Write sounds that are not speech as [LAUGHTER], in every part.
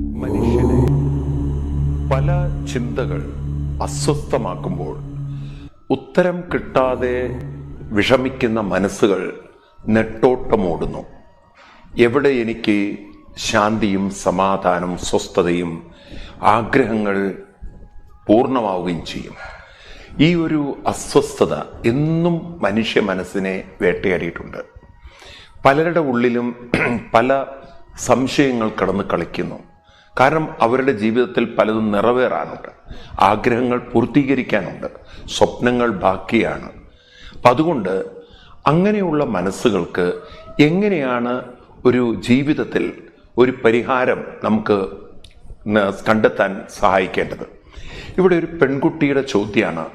മനുഷ്യനെ പല ചിന്തകൾ അസ്വസ്ഥമാക്കുമ്പോൾ ഉത്തരം കിട്ടാതെ വിഷമിക്കുന്ന മനസ്സുകൾ നെട്ടോട്ടമോടുന്നു. എവിടെ എനിക്ക് ശാന്തിയും സമാധാനവും സ്വസ്ഥതയും ആഗ്രഹങ്ങൾ പൂർണമാവുകയും ചെയ്യും. ഈ ഒരു അസ്വസ്ഥത എന്നും മനുഷ്യ മനസ്സിനെ വേട്ടയാടിയിട്ടുണ്ട്. പലരുടെ ഉള്ളിലും [CLEARS THROAT] പല സംശയങ്ങൾ കടന്ന് കളിക്കുന്നു. കാരണം അവരുടെ ജീവിതത്തിൽ പലതും നിറവേറാനുണ്ട്. ആഗ്രഹങ്ങൾ പൂർത്തീകരിക്കാനുണ്ട്. സ്വപ്നങ്ങൾ ബാക്കിയാണ്. അപ്പം അതുകൊണ്ട് അങ്ങനെയുള്ള മനസ്സുകൾക്ക് എങ്ങനെയാണ് ഒരു ജീവിതത്തിൽ ഒരു പരിഹാരം നമുക്ക് കണ്ടെത്താൻ സഹായിക്കേണ്ടത്? ഇവിടെ ഒരു പെൺകുട്ടിയുടെ ചോദ്യമാണ്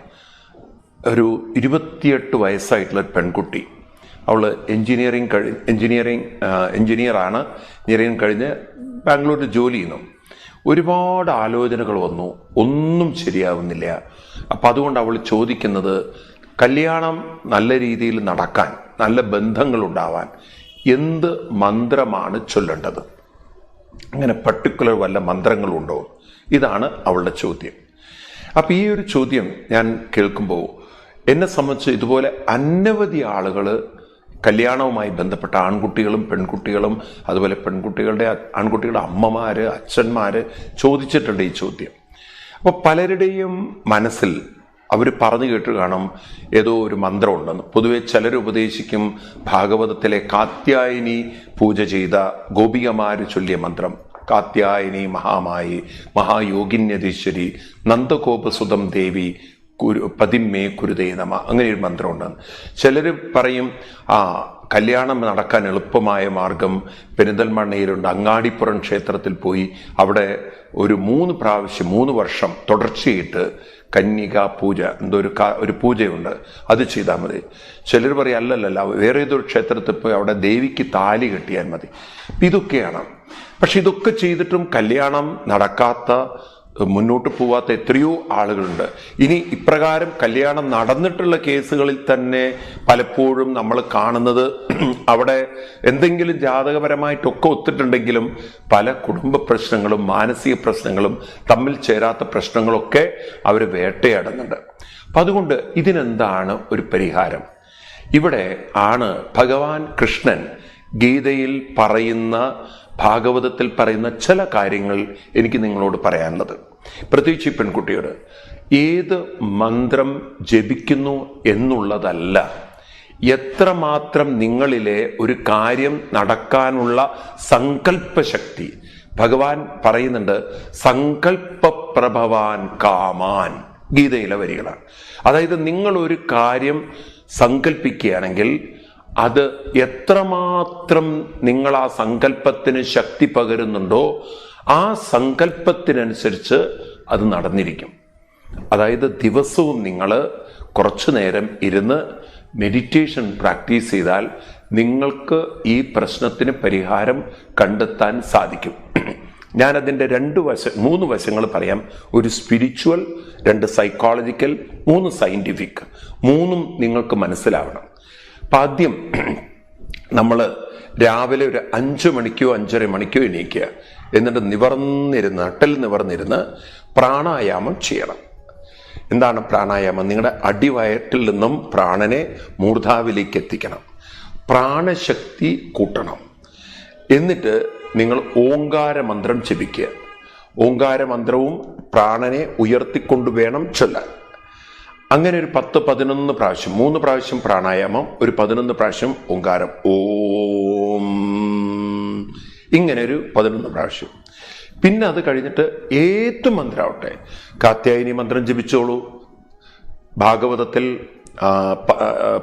ഒരു ഇരുപത്തിയെട്ട് വയസ്സായിട്ടുള്ള പെൺകുട്ടി. അവൾ എൻജിനീയറിങ് കഴി എൻജിനീയറിങ് എഞ്ചിനീയറാണ്. എഞ്ചിനീയറിങ് കഴിഞ്ഞ് ബാംഗ്ലൂരിൽ ജോലി ചെയ്യുന്നു. ഒരുപാട് ആലോചനകൾ വന്നു. ഒന്നും ശരിയാവുന്നില്ല. അപ്പം അതുകൊണ്ട് അവൾ ചോദിക്കുന്നത് കല്യാണം നല്ല രീതിയിൽ നടക്കാൻ നല്ല ബന്ധങ്ങൾ ഉണ്ടാവാൻ എന്ത് മന്ത്രമാണ് ചൊല്ലേണ്ടത്? അങ്ങനെ പർട്ടിക്കുലർ വല്ല മന്ത്രങ്ങളുണ്ടോ? ഇതാണ് അവളുടെ ചോദ്യം. അപ്പം ഈ ഒരു ചോദ്യം ഞാൻ കേൾക്കുമ്പോൾ എന്നെ സംബന്ധിച്ച് ഇതുപോലെ അനവധി ആളുകൾ കല്യാണവുമായി ബന്ധപ്പെട്ട ആൺകുട്ടികളും പെൺകുട്ടികളും അതുപോലെ പെൺകുട്ടികളുടെ ആൺകുട്ടികളുടെ അമ്മമാർ അച്ഛന്മാർ ചോദിച്ചിട്ടുണ്ട് ഈ ചോദ്യം. അപ്പോൾ പലരുടെയും മനസ്സിൽ അവർ പറഞ്ഞു കേട്ട് കാണും ഏതോ ഒരു മന്ത്രമുണ്ടെന്ന്. പൊതുവെ ചിലർ ഉപദേശിക്കും ഭാഗവതത്തിലെ കാത്യായനി പൂജ ചെയ്ത ഗോപികമാര് ചൊല്ലിയ മന്ത്രം കാത്യായനി മഹാമായി മഹായോഗിന്യതീശ്വരി നന്ദഗോപസുതം ദേവി കുരു പതിമേ കുരുതേ നമ. അങ്ങനെ ഒരു മന്ത്രമുണ്ട്. ചിലർ പറയും ആ കല്യാണം നടക്കാൻ എളുപ്പമായ മാർഗം പെരിന്തൽമണ്ണയിലുണ്ട്. അങ്ങാടിപ്പുറം ക്ഷേത്രത്തിൽ പോയി അവിടെ ഒരു മൂന്ന് പ്രാവശ്യം മൂന്ന് വർഷം തുടർച്ചയായിട്ട് കന്യക പൂജ എന്തോ ഒരു ഒരു പൂജയുണ്ട്. അത് ചെയ്താൽ മതി. ചിലർ പറയും അല്ലല്ലല്ല വേറെ ഏതൊരു ക്ഷേത്രത്തിൽ പോയി അവിടെ ദേവിക്ക് താലി കെട്ടിയാൽ മതി. ഇതൊക്കെയാണ്. പക്ഷെ ഇതൊക്കെ ചെയ്തിട്ടും കല്യാണം നടക്കാത്ത മുന്നോട്ട് പോവാത്ത എത്രയോ ആളുകളുണ്ട്. ഇനി ഇപ്രകാരം കല്യാണം നടന്നിട്ടുള്ള കേസുകളിൽ തന്നെ പലപ്പോഴും നമ്മൾ കാണുന്നത് [CLEARS THROAT] അവിടെ എന്തെങ്കിലും ജാതകപരമായിട്ടൊക്കെ ഒത്തിട്ടുണ്ടെങ്കിലും പല കുടുംബ പ്രശ്നങ്ങളും മാനസിക പ്രശ്നങ്ങളും തമ്മിൽ ചേരാത്ത പ്രശ്നങ്ങളൊക്കെ അവർ വേട്ടയാടുന്നുണ്ട്. അപ്പം അതുകൊണ്ട് ഇതിനെന്താണ് ഒരു പരിഹാരം? ഇവിടെ ആണ് ഭഗവാൻ കൃഷ്ണൻ ഗീതയിൽ പറയുന്ന ഭാഗവതത്തിൽ പറയുന്ന ചില കാര്യങ്ങൾ എനിക്ക് നിങ്ങളോട് പറയാനുള്ളത്. പ്രത്യേകിച്ച് പെൺകുട്ടിയോട് ഏത് മന്ത്രം ജപിക്കുന്നു എന്നുള്ളതല്ല എത്രമാത്രം നിങ്ങളിലെ ഒരു കാര്യം നടക്കാനുള്ള സങ്കല്പശക്തി. ഭഗവാൻ പറയുന്നുണ്ട് സങ്കല്പപ്രഭവാൻ കാമാൻ ഗീതയിലെ വരികളാണ്. അതായത് നിങ്ങൾ ഒരു കാര്യം സങ്കല്പിക്കുകയാണെങ്കിൽ അത് എത്രമാത്രം നിങ്ങൾ ആ സങ്കല്പത്തിന് ശക്തി പകരുന്നുണ്ടോ ആ സങ്കല്പത്തിനനുസരിച്ച് അത് നടന്നിരിക്കും. അതായത് ദിവസവും നിങ്ങൾ കുറച്ചു നേരം ഇരുന്ന് മെഡിറ്റേഷൻ പ്രാക്ടീസ് ചെയ്താൽ നിങ്ങൾക്ക് ഈ പ്രശ്നത്തിന് പരിഹാരം കണ്ടെത്താൻ സാധിക്കും. ഞാനതിന്റെ രണ്ട് വശ മൂന്ന് വശങ്ങൾ പറയാം. ഒരു സ്പിരിച്വൽ രണ്ട് സൈക്കോളജിക്കൽ മൂന്ന് സയന്റിഫിക് മൂന്നും നിങ്ങൾക്ക് മനസ്സിലാവണം. അപ്പം ആദ്യം നമ്മൾ രാവിലെ ഒരു അഞ്ച് മണിക്കോ അഞ്ചര മണിക്കോ എണീക്കുക. എന്നിട്ട് നിവർന്നിരുന്ന് അട്ടൽ നിവർന്നിരുന്ന് പ്രാണായാമം ചെയ്യണം. എന്താണ് പ്രാണായാമം? നിങ്ങളുടെ അടിവയറ്റിൽ നിന്നും പ്രാണനെ മൂർധാവിലേക്ക് എത്തിക്കണം. പ്രാണശക്തി കൂട്ടണം. എന്നിട്ട് നിങ്ങൾ ഓങ്കാര മന്ത്രം ജപിക്കുക. ഓങ്കാര മന്ത്രവും പ്രാണനെ ഉയർത്തിക്കൊണ്ട് വേണം ചൊല്ലാൻ. അങ്ങനെ ഒരു പത്ത് പതിനൊന്ന് പ്രാവശ്യം മൂന്ന് പ്രാവശ്യം പ്രാണായാമം ഒരു പതിനൊന്ന് പ്രാവശ്യം ഓങ്കാരം. ഓം. ഇങ്ങനെ ഒരു പതിനൊന്ന് പ്രാവശ്യം. പിന്നെ അത് കഴിഞ്ഞിട്ട് ഏത് മന്ത്രമാവട്ടെ കാത്യായനി മന്ത്രം ജപിച്ചോളൂ. ഭാഗവതത്തിൽ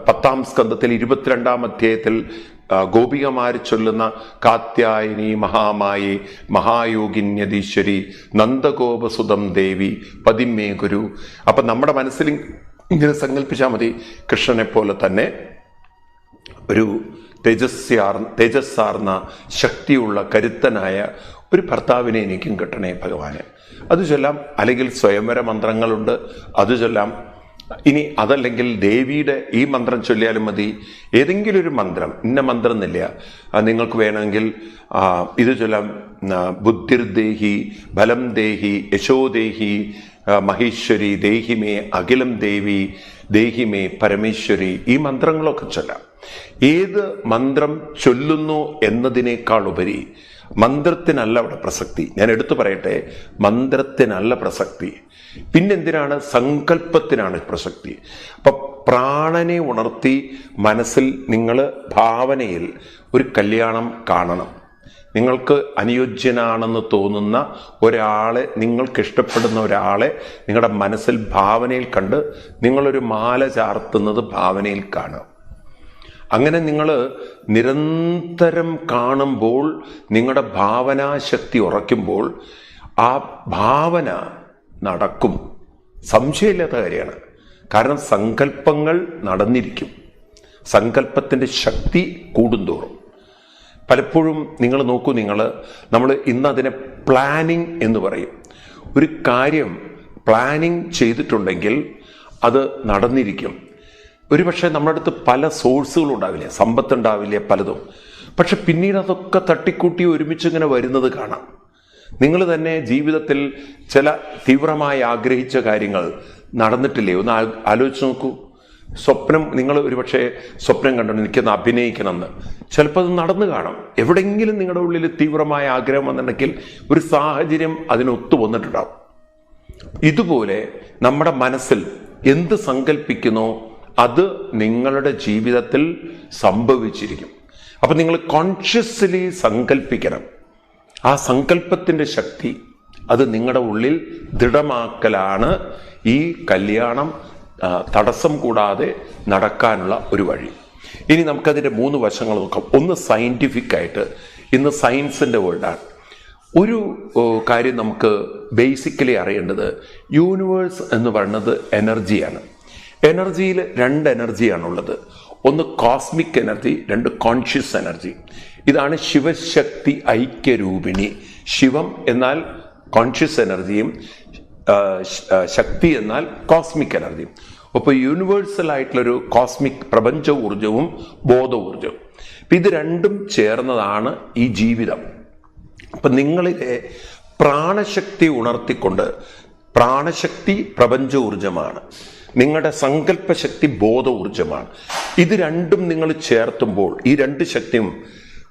പത്താം സ്കന്ധത്തിൽ ഇരുപത്തിരണ്ടാം അധ്യായത്തിൽ ആ, ഗോപികമാര് ചൊല്ലുന്ന കാത്യായനി മഹാമായി മഹായോഗിന്യതീശ്വരി നന്ദഗോപസുതം ദേവി പതിമേ ഗുരു. അപ്പൊ നമ്മുടെ മനസ്സിൽ ഇങ്ങനെ സങ്കല്പിച്ചാൽ മതി കൃഷ്ണനെ പോലെ തന്നെ ഒരു തേജസ്യാർ തേജസ്സാർന്ന ശക്തിയുള്ള കരുത്തനായ ഒരു ഭർത്താവിനെ എനിക്കും കിട്ടണേ ഭഗവാന്. അത് ചൊല്ലാം അല്ലെങ്കിൽ സ്വയംവര മന്ത്രങ്ങളുണ്ട് അത് ചൊല്ലാം ഇനി അതല്ലെങ്കിൽ ദേവിയുടെ ഈ മന്ത്രം ചൊല്ലിയാലും മതി. ഏതെങ്കിലും ഒരു മന്ത്രം ഇന്ന മന്ത്രം എന്നില്ല നിങ്ങൾക്ക് വേണമെങ്കിൽ ഇത് ചൊല്ലാം. ബുദ്ധിർ ബുദ്ധിർദേഹി ബലം ദേഹി യശോദേഹി ദേഹി മഹേശ്വരി ദേഹിമേ അഖിലം ദേവി ദേഹിമേ പരമേശ്വരി ഈ മന്ത്രങ്ങളൊക്കെ ചൊല്ലാം. ഏത് മന്ത്രം ചൊല്ലുന്നു എന്നതിനേക്കാൾ ഉപരി മന്ത്രത്തിനല്ല അവിടെ പ്രസക്തി. ഞാൻ എടുത്തു പറയട്ടെ മന്ത്രത്തിനല്ല പ്രസക്തി. പിന്നെന്തിനാണ്? സങ്കല്പത്തിനാണ് പ്രസക്തി. അപ്പൊ പ്രാണനെ ഉണർത്തി മനസ്സിൽ നിങ്ങൾ ഭാവനയിൽ ഒരു കല്യാണം കാണണം. നിങ്ങൾക്ക് അനുയോജ്യനാണെന്ന് തോന്നുന്ന ഒരാളെ നിങ്ങൾക്ക് ഇഷ്ടപ്പെടുന്ന ഒരാളെ നിങ്ങളുടെ മനസ്സിൽ ഭാവനയിൽ കണ്ട് നിങ്ങളൊരു മാല ചാർത്തുന്നത് ഭാവനയിൽ കാണുക. അങ്ങനെ നിങ്ങൾ നിരന്തരം കാണുമ്പോൾ നിങ്ങളുടെ ഭാവനാശക്തി ഉറയ്ക്കുമ്പോൾ ആ ഭാവന നടക്കും. സംശയമില്ലാത്ത കാര്യമാണ്. കാരണം സങ്കല്പങ്ങൾ നടന്നിരിക്കും. സങ്കല്പത്തിന്റെ ശക്തി കൂടുന്തോറും. പലപ്പോഴും നിങ്ങൾ നോക്കൂ നിങ്ങൾ നമ്മൾ ഇന്ന് അതിനെ പ്ലാനിങ് എന്ന് പറയും. ഒരു കാര്യം പ്ലാനിങ് ചെയ്തിട്ടുണ്ടെങ്കിൽ അത് നടന്നിരിക്കും. ഒരുപക്ഷെ നമ്മുടെ അടുത്ത് പല സോഴ്സുകളും ഉണ്ടാവില്ല? സമ്പത്ത് ഉണ്ടാവില്ല പലതും. പക്ഷെ പിന്നീട് അതൊക്കെ തട്ടിക്കൂട്ടി ഒരുമിച്ച് ഇങ്ങനെ വരുന്നത് കാണാം. നിങ്ങൾ തന്നെ ജീവിതത്തിൽ ചില തീവ്രമായി ആഗ്രഹിച്ച കാര്യങ്ങൾ നടന്നിട്ടില്ലേ? ഒന്ന് ആലോചിച്ച് നോക്കൂ. സ്വപ്നം നിങ്ങൾ ഒരുപക്ഷെ സ്വപ്നം കണ്ടു? എനിക്കൊന്ന് അഭിനയിക്കണമെന്ന്. ചിലപ്പോൾ അത് നടന്നു കാണും. എവിടെയെങ്കിലും നിങ്ങളുടെ ഉള്ളിൽ തീവ്രമായ ആഗ്രഹം വന്നിട്ടുണ്ടെങ്കിൽ ഒരു സാഹചര്യം അതിനൊത്തു വന്നിട്ടുണ്ടാവും. ഇതുപോലെ നമ്മുടെ മനസ്സിൽ എന്ത് സങ്കല്പിക്കുന്നോ? അത് നിങ്ങളുടെ ജീവിതത്തിൽ സംഭവിച്ചിരിക്കും. അപ്പൊ നിങ്ങൾ കോൺഷ്യസ്ലി സങ്കല്പിക്കണം ആ സങ്കല്പത്തിന്റെ ശക്തി അത് നിങ്ങളുടെ ഉള്ളിൽ ദൃഢമാക്കലാണ് ഈ കല്യാണം തടസ്സം കൂടാതെ നടക്കാനുള്ള ഒരു വഴി. ഇനി നമുക്കതിന്റെ മൂന്ന് വശങ്ങൾ നോക്കാം. ഒന്ന് സയന്റിഫിക് ആയിട്ട് ഇന്ന് സയൻസിന്റെ വേൾഡാണ് ഒരു കാര്യം നമുക്ക് ബേസിക്കലി അറിയേണ്ടത് യൂണിവേഴ്സ് എന്ന് പറയുന്നത് എനർജിയാണ് എനർജിയിൽ രണ്ട് എനർജിയാണുള്ളത്. ഒന്ന് കോസ്മിക് എനർജി രണ്ട് കോൺഷ്യസ് എനർജി ഇതാണ് ശിവശക്തി ഐക്യരൂപിണി. ശിവം എന്നാൽ കോൺഷ്യസ് എനർജിയും ശക്തി എന്നാൽ കോസ്മിക് എനർജിയും അപ്പോൾ യൂണിവേഴ്സൽ ആയിട്ടുള്ളൊരു കോസ്മിക് പ്രപഞ്ച ഊർജവും ബോധ ഊർജവും ഇത് രണ്ടും ചേർന്നതാണ് ഈ ജീവിതം. അപ്പം നിങ്ങളിലെ പ്രാണശക്തി ഉണർത്തിക്കൊണ്ട് പ്രാണശക്തി പ്രപഞ്ച ഊർജമാണ് നിങ്ങളുടെ സങ്കല്പശക്തി ബോധ ഊർജമാണ് ഇത് രണ്ടും നിങ്ങൾ ചേർത്തുമ്പോൾ ഈ രണ്ട് ശക്തിയും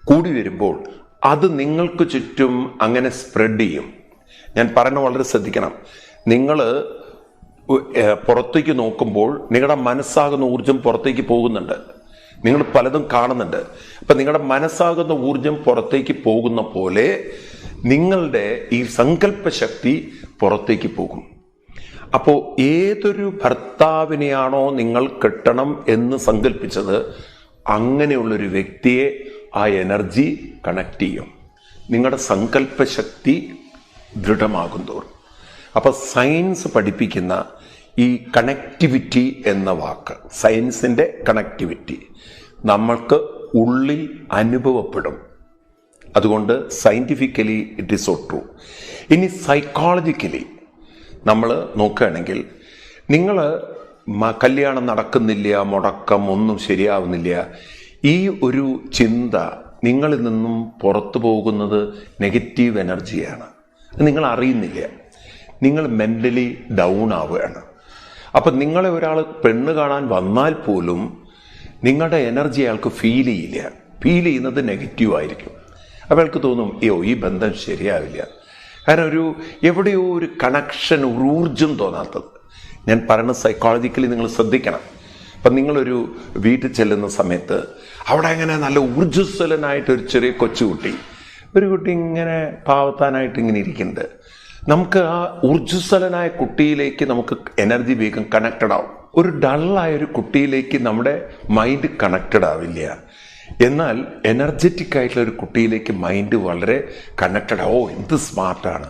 കൂടി വരുമ്പോൾ അത് നിങ്ങൾക്ക് ചുറ്റും അങ്ങനെ സ്പ്രെഡ് ചെയ്യും. ഞാൻ പറയുന്നത് വളരെ ശ്രദ്ധിക്കണം. നിങ്ങൾ പുറത്തേക്ക് നോക്കുമ്പോൾ നിങ്ങളുടെ മനസ്സാകുന്ന ഊർജം പുറത്തേക്ക് പോകുന്നുണ്ട്. നിങ്ങൾ പലതും കാണുന്നുണ്ട്. അപ്പം നിങ്ങളുടെ മനസ്സാകുന്ന ഊർജം പുറത്തേക്ക് പോകുന്ന പോലെ നിങ്ങളുടെ ഈ സങ്കല്പശക്തി പുറത്തേക്ക് പോകും. അപ്പോൾ ഏതൊരു ഭർത്താവിനെയാണോ നിങ്ങൾ കെട്ടണം എന്ന് സങ്കല്പിച്ചത് അങ്ങനെയുള്ളൊരു വ്യക്തിയെ ആ എനർജി കണക്ട് ചെയ്യും. നിങ്ങളുടെ സങ്കല്പശക്തി ദൃഢമാകും തോറും. അപ്പോൾ സയൻസ് പഠിപ്പിക്കുന്ന ഈ കണക്ടിവിറ്റി എന്ന വാക്ക് സയൻസിന്റെ കണക്ടിവിറ്റി നമ്മൾക്ക് ഉള്ളിൽ അനുഭവപ്പെടും. അതുകൊണ്ട് scientifically it is so true. ഇനി സൈക്കോളജിക്കലി നമ്മൾ നോക്കുകയാണെങ്കിൽ നിങ്ങൾ കല്യാണം നടക്കുന്നില്ല മുടക്കം ഒന്നും ശരിയാവുന്നില്ല. ഈ ഒരു ചിന്ത നിങ്ങളിൽ നിന്നും പുറത്തു പോകുന്നത് നെഗറ്റീവ് എനർജിയാണ്. നിങ്ങൾ അറിയുന്നില്ല. നിങ്ങൾ മെന്റലി ഡൗൺ ആവുകയാണ്. അപ്പം നിങ്ങളെ ഒരാൾ പെണ്ണ് കാണാൻ വന്നാൽ പോലും നിങ്ങളുടെ എനർജി അയാൾക്ക് ഫീൽ ചെയ്യില്ല. ഫീൽ ചെയ്യുന്നത് നെഗറ്റീവ് ആയിരിക്കും. അപ്പോൾ അയാൾക്ക് തോന്നും അയ്യോ ഈ ബന്ധം ശരിയാവില്ല. കാരണം ഒരു എവിടെയോ ഒരു കണക്ഷൻ ഒരു ഊർജം തോന്നാത്തത്. ഞാൻ പറയുന്ന സൈക്കോളജിക്കലി നിങ്ങൾ ശ്രദ്ധിക്കണം. അപ്പം നിങ്ങളൊരു വീട്ടിൽ ചെല്ലുന്ന സമയത്ത് അവിടെ അങ്ങനെ നല്ല ഊർജസ്വലനായിട്ട് ഒരു ചെറിയ കൊച്ചുകുട്ടി ഒരു കുട്ടി ഇങ്ങനെ പാവത്താനായിട്ട് ഇങ്ങനെ ഇരിക്കുന്നുണ്ട്. നമുക്ക് ആ ഊർജസ്വലനായ കുട്ടിയിലേക്ക് നമുക്ക് എനർജി വേഗം കണക്റ്റഡ് ആവും. ഒരു ഡള്ളായ ഒരു കുട്ടിയിലേക്ക് നമ്മുടെ മൈൻഡ് കണക്റ്റഡ് ആവില്ല. എന്നാൽ എനർജറ്റിക് ആയിട്ടുള്ള ഒരു കുട്ടിയിലേക്ക് മൈൻഡ് വളരെ കണക്റ്റഡ് ഓ എന്ത് സ്മാർട്ടാണ്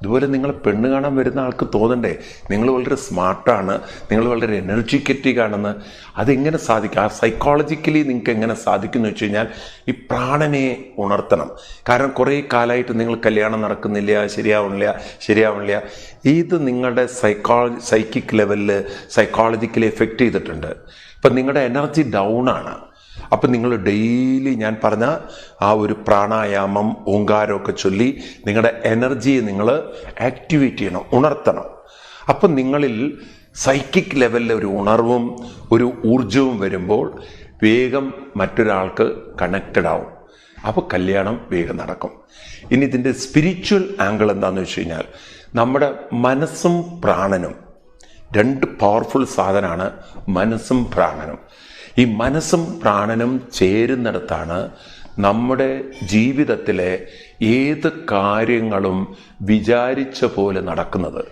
ഇതുപോലെ നിങ്ങൾ പെണ്ണ് കാണാൻ വരുന്ന ആൾക്ക് തോന്നണ്ടേ? നിങ്ങൾ വളരെ സ്മാർട്ടാണ് നിങ്ങൾ വളരെ എനർജിക്കറ്റിക് ആണെന്ന്. അതെങ്ങനെ സാധിക്കും? ആ സൈക്കോളജിക്കലി നിങ്ങൾക്ക് എങ്ങനെ സാധിക്കും എന്ന് വെച്ച് കഴിഞ്ഞാൽ ഈ പ്രാണനെ ഉണർത്തണം. കാരണം കുറേ കാലമായിട്ട് നിങ്ങൾ കല്യാണം നടക്കുന്നില്ല ശരിയാവണില്ല ശരിയാവണില്ല. ഇത് നിങ്ങളുടെ സൈക്കോളജി സൈക്കിക് ലെവലിൽ സൈക്കോളജിക്കലി എഫക്റ്റ് ചെയ്തിട്ടുണ്ട്. ഇപ്പം നിങ്ങളുടെ എനർജി ഡൗൺ ആണ്. അപ്പം നിങ്ങൾ ഡെയിലി ഞാൻ പറഞ്ഞ ആ ഒരു പ്രാണായാമം ഓങ്കാരമൊക്കെ ചൊല്ലി നിങ്ങളുടെ എനർജിയെ നിങ്ങൾ ആക്ടിവേറ്റ് ചെയ്യണം ഉണർത്തണം. അപ്പം നിങ്ങളിൽ സൈക്കിക് ലെവലിലെ ഒരു ഉണർവും ഒരു ഊർജവും വരുമ്പോൾ വേഗം മറ്റൊരാൾക്ക് കണക്റ്റഡ് ആവും. അപ്പോൾ കല്യാണം വേഗം നടക്കും. ഇനി ഇതിന്റെ സ്പിരിച്വൽ ആംഗിൾ എന്താണെന്ന് വെച്ച് കഴിഞ്ഞാൽ നമ്മുടെ മനസ്സും പ്രാണനും രണ്ട് പവർഫുൾ സാധനമാണ് മനസ്സും പ്രാണനും. ഈ മനസ്സും പ്രാണനും ചേരുന്നിടത്താണ് നമ്മുടെ ജീവിതത്തിലെ ഏത് കാര്യങ്ങളും വിചാരിച്ച പോലെ നടക്കുന്നത്.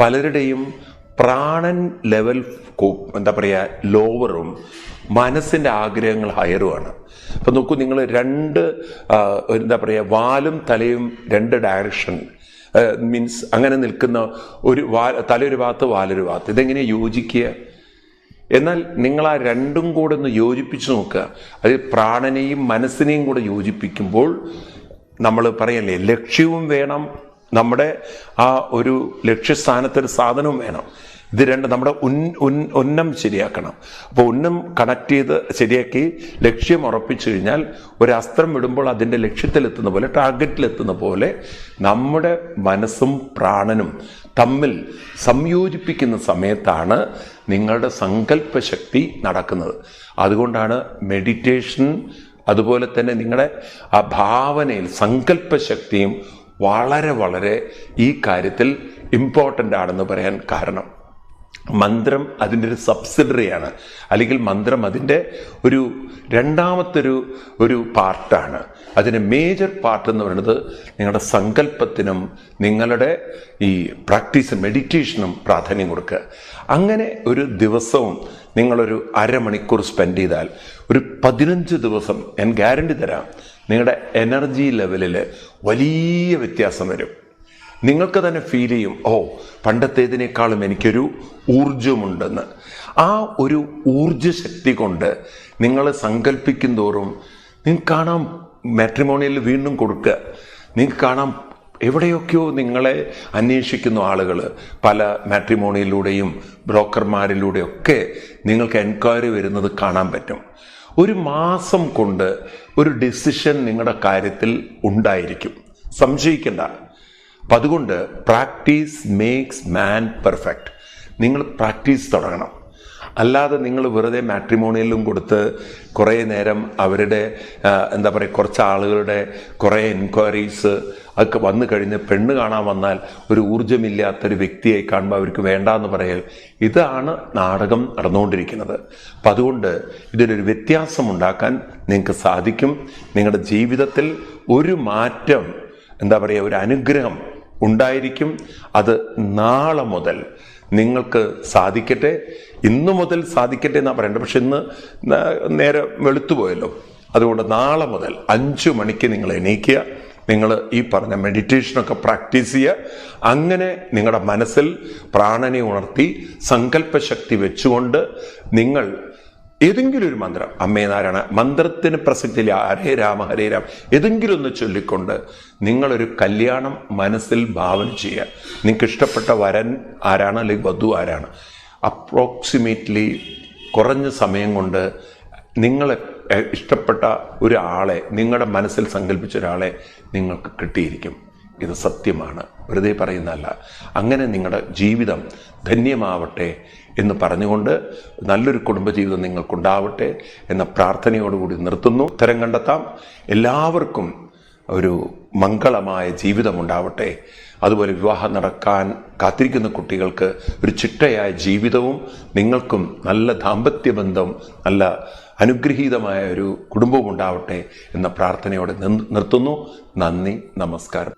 പലരുടെയും പ്രാണൻ ലെവൽ എന്താ പറയുക ലോവറും മനസ്സിന്റെ ആഗ്രഹങ്ങൾ ഹയറുമാണ്. അപ്പം നോക്കൂ നിങ്ങൾ രണ്ട് എന്താ പറയുക വാലും തലയും രണ്ട് ഡയറക്ഷൻ മീൻസ് അങ്ങനെ നിൽക്കുന്ന ഒരു വാ തലയൊരു ഭാഗത്ത് വാലൊരു ഭാഗത്ത്. ഇതെങ്ങനെ യോജിക്കുക? എന്നാൽ നിങ്ങൾ ആ രണ്ടും കൂടെ ഒന്ന് യോജിപ്പിച്ച് നോക്കുക. അത് പ്രാണനെയും മനസ്സിനെയും കൂടെ യോജിപ്പിക്കുമ്പോൾ നമ്മൾ പറയല്ലേ ലക്ഷ്യവും വേണം. നമ്മുടെ ആ ഒരു ലക്ഷ്യസ്ഥാനത്തൊരു സാധനവും വേണം. ഇത് രണ്ട് നമ്മുടെ ഉൻ ഉൻ ഉന്നം ശരിയാക്കണം. അപ്പോൾ ഉന്നം കണക്ട് ചെയ്ത് ശരിയാക്കി ലക്ഷ്യം ഉറപ്പിച്ചു കഴിഞ്ഞാൽ ഒരു അസ്ത്രം വിടുമ്പോൾ അതിന്റെ ലക്ഷ്യത്തിലെത്തുന്ന പോലെ ടാർഗറ്റിലെത്തുന്ന പോലെ നമ്മുടെ മനസ്സും പ്രാണനും തമ്മിൽ സംയോജിപ്പിക്കുന്ന സമയത്താണ് നിങ്ങളുടെ സങ്കല്പശക്തി നടക്കുന്നത്. അതുകൊണ്ടാണ് മെഡിറ്റേഷൻ അതുപോലെ തന്നെ നിങ്ങളുടെ ആ ഭാവനയിൽ സങ്കല്പശക്തിയും വളരെ വളരെ ഈ കാര്യത്തിൽ ഇമ്പോർട്ടന്റ് ആണെന്ന് പറയാൻ കാരണം. മന്ത്രം അതിന്റെ ഒരു സബ്സിഡറിയാണ് അല്ലെങ്കിൽ മന്ത്രം അതിന്റെ ഒരു രണ്ടാമത്തെ ഒരു ഒരു പാർട്ടാണ്. അതിന്റെ മേജർ പാർട്ട് എന്ന് പറയുന്നത് നിങ്ങളുടെ സങ്കല്പത്തിനും നിങ്ങളുടെ ഈ പ്രാക്ടീസ് മെഡിറ്റേഷനും പ്രാധാന്യം കൊടുക്കുക. അങ്ങനെ ഒരു ദിവസവും നിങ്ങളൊരു അരമണിക്കൂർ സ്പെൻഡ് ചെയ്താൽ ഒരു പതിനഞ്ച് ദിവസം ഞാൻ ഗ്യാരണ്ടി തരാം. നിങ്ങളുടെ എനർജി ലെവലിൽ വലിയ വ്യത്യാസം വരും. നിങ്ങൾക്ക് തന്നെ ഫീൽ ചെയ്യും ഓ പണ്ടത്തേതിനേക്കാളും എനിക്കൊരു ഊർജമുണ്ടെന്ന് ആ ഒരു ഊർജശക്തി കൊണ്ട് നിങ്ങൾ സങ്കല്പിക്കും തോറും നിങ്ങൾക്ക് കാണാം മാട്രിമോണിയൽ വീണ്ടും കൊടുക്കുക. നിങ്ങൾക്ക് കാണാം എവിടെയൊക്കെയോ നിങ്ങളെ അന്വേഷിക്കുന്ന ആളുകൾ പല മാട്രിമോണിയിലൂടെയും ബ്രോക്കർമാരിലൂടെയൊക്കെ നിങ്ങൾക്ക് എൻക്വയറി വരുന്നത് കാണാൻ പറ്റും. ഒരു മാസം കൊണ്ട് ഒരു ഡിസിഷൻ നിങ്ങളുടെ കാര്യത്തിൽ ഉണ്ടായിരിക്കും. സംശയിക്കണ്ട. അപ്പം അതുകൊണ്ട് പ്രാക്ടീസ് മേക്സ് മാൻ പെർഫെക്റ്റ് നിങ്ങൾ പ്രാക്ടീസ് തുടങ്ങണം. അല്ലാതെ നിങ്ങൾ വെറുതെ മാട്രിമോണിയലും കൊടുത്ത് കുറേ നേരം അവരുടെ എന്താ പറയുക കുറച്ച് ആളുകളുടെ കുറേ എൻക്വയറീസ് ഒക്കെ വന്നു കഴിഞ്ഞ് പെണ്ണ് കാണാൻ വന്നാൽ ഒരു ഊർജമില്ലാത്തൊരു വ്യക്തിയെ കാണുമ്പോൾ അവർക്ക് വേണ്ടാന്ന് പറയൽ ഇതാണ് നാടകം നടന്നുകൊണ്ടിരിക്കുന്നത്. അപ്പം അതുകൊണ്ട് ഇതിനൊരു വ്യത്യാസം ഉണ്ടാക്കാൻ നിങ്ങൾക്ക് സാധിക്കും. നിങ്ങളുടെ ജീവിതത്തിൽ ഒരു മാറ്റം എന്താ പറയുക ഒരു അനുഗ്രഹം ഉണ്ടായിരിക്കും. അത് നാളെ മുതൽ നിങ്ങൾക്ക് സാധിക്കട്ടെ. ഇന്നു മുതൽ സാധിക്കട്ടെ എന്നാണ് പറയേണ്ടത് പക്ഷെ ഇന്ന് നേരെ വെളുത്തുപോയല്ലോ അതുകൊണ്ട് നാളെ മുതൽ അഞ്ചു മണിക്ക് നിങ്ങൾ എണീക്കുക. നിങ്ങൾ ഈ പറഞ്ഞ മെഡിറ്റേഷനൊക്കെ പ്രാക്ടീസ് ചെയ്യുക. അങ്ങനെ നിങ്ങളുടെ മനസ്സിൽ പ്രാണനെ ഉണർത്തി സങ്കല്പശക്തി വെച്ചുകൊണ്ട് നിങ്ങൾ ഏതെങ്കിലും ഒരു മന്ത്രം. അമ്മേ നാരായണ മന്ത്രത്തിന് പ്രസക്തിയില്ല ഹരേ രാമ ഹരേ രാം ഏതെങ്കിലും ഒന്ന് ചൊല്ലിക്കൊണ്ട് നിങ്ങളൊരു കല്യാണം മനസ്സിൽ ഭാവന ചെയ്യുക. നിങ്ങൾക്ക് ഇഷ്ടപ്പെട്ട വരൻ ആരാണ്? അല്ലെങ്കിൽ വധു ആരാണ്? അപ്രോക്സിമേറ്റ്ലി കുറഞ്ഞ സമയം കൊണ്ട് നിങ്ങളെ ഇഷ്ടപ്പെട്ട ഒരാളെ നിങ്ങളുടെ മനസ്സിൽ സങ്കല്പിച്ച ഒരാളെ നിങ്ങൾക്ക് കിട്ടിയിരിക്കും. ഇത് സത്യമാണ്. വെറുതെ പറയുന്നതല്ല. അങ്ങനെ നിങ്ങളുടെ ജീവിതം ധന്യമാവട്ടെ. എന്ന് പറഞ്ഞുകൊണ്ട് നല്ലൊരു കുടുംബജീവിതം നിങ്ങൾക്കുണ്ടാവട്ടെ എന്ന പ്രാർത്ഥനയോടുകൂടി നിർത്തുന്നു. ഉത്തരം കണ്ടെത്താം. എല്ലാവർക്കും ഒരു മംഗളമായ ജീവിതമുണ്ടാവട്ടെ. അതുപോലെ വിവാഹം നടക്കാൻ കാത്തിരിക്കുന്ന കുട്ടികൾക്ക് ഒരു ചിട്ടയായ ജീവിതവും നിങ്ങൾക്കും നല്ല ദാമ്പത്യ ബന്ധം നല്ല അനുഗ്രഹീതമായ ഒരു കുടുംബവും ഉണ്ടാവട്ടെ എന്ന പ്രാർത്ഥനയോടെ നിർ- നിർത്തുന്നു. നന്ദി നമസ്കാരം.